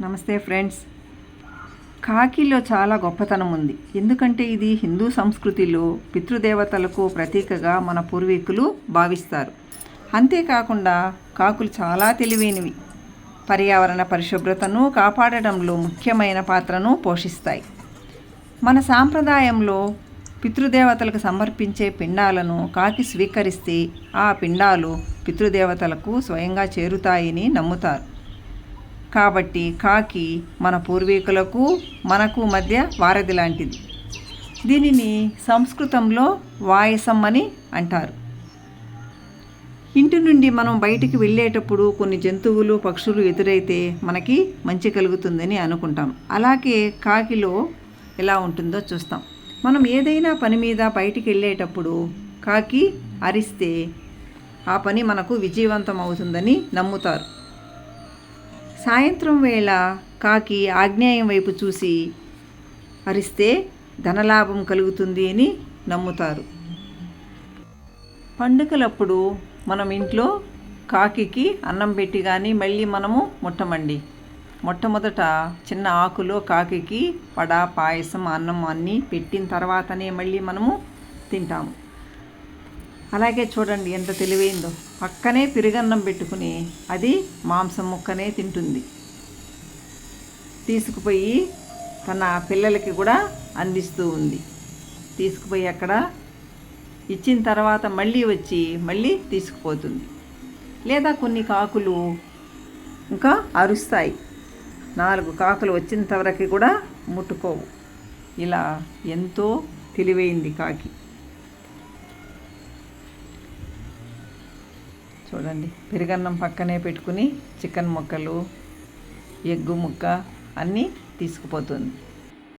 నమస్తే ఫ్రెండ్స్. కాకిలో చాలా గొప్పతనం ఉంది. ఎందుకంటే ఇది హిందూ సంస్కృతిలో పితృదేవతలకు ప్రతీకగా మన పూర్వీకులు భావిస్తారు. అంతేకాకుండా కాకులు చాలా తెలివైనవి. పర్యావరణ పరిశుభ్రతను కాపాడడంలో ముఖ్యమైన పాత్రను పోషిస్తాయి. మన సాంప్రదాయంలో పితృదేవతలకు సమర్పించే పిండాలను కాకి స్వీకరిస్తే ఆ పిండాలు పితృదేవతలకు స్వయంగా చేరుతాయని నమ్ముతారు. కాబట్టి కాకి మన పూర్వీకులకు మనకు మధ్య వారధి లాంటిది. దీనిని సంస్కృతంలో వాయసం అని అంటారు. ఇంటి నుండి మనం బయటికి వెళ్ళేటప్పుడు కొన్ని జంతువులు పక్షులు ఎదురైతే మనకి మంచి కలుగుతుందని అనుకుంటాం. అలాగే కాకిలో ఎలా ఉంటుందో చూస్తాం. మనం ఏదైనా పని మీద బయటికి వెళ్ళేటప్పుడు కాకి అరిస్తే ఆ పని మనకు విజయవంతం అవుతుందని నమ్ముతారు. సాయంత్రం వేళ కాకి ఆగ్నేయం వైపు చూసి అరిస్తే ధనలాభం కలుగుతుంది అని నమ్ముతారు. పండుగలప్పుడు మనం ఇంట్లో కాకికి అన్నం పెట్టి కానీ మళ్ళీ మనము ముట్టమండి. మొట్టమొదట చిన్న ఆకులో కాకికి వడ పాయసం అన్నం అన్నీ పెట్టిన తర్వాతనే మళ్ళీ మనము తింటాము. అలాగే చూడండి ఎంత తెలివైందో. పక్కనే పెరుగన్నం పెట్టుకుని అది మాంసం ముక్కనే తింటుంది. తీసుకుపోయి తన పిల్లలకి కూడా అందిస్తూ ఉంది. తీసుకుపోయి అక్కడ ఇచ్చిన తర్వాత మళ్ళీ వచ్చి మళ్ళీ తీసుకుపోతుంది. లేదా కొన్ని కాకులు ఇంకా అరుస్తాయి. నాలుగు కాకులు వచ్చినంతవరకు కూడా ముట్టుకోవు. ఇలా ఎంతో తెలివైంది కాకి. చూడండి. పెరుగన్నం పక్కనే పెట్టుకుని చికెన్ ముక్కలు ఎగ్గు ముక్క అన్నీ తీసుకుపోతుంది.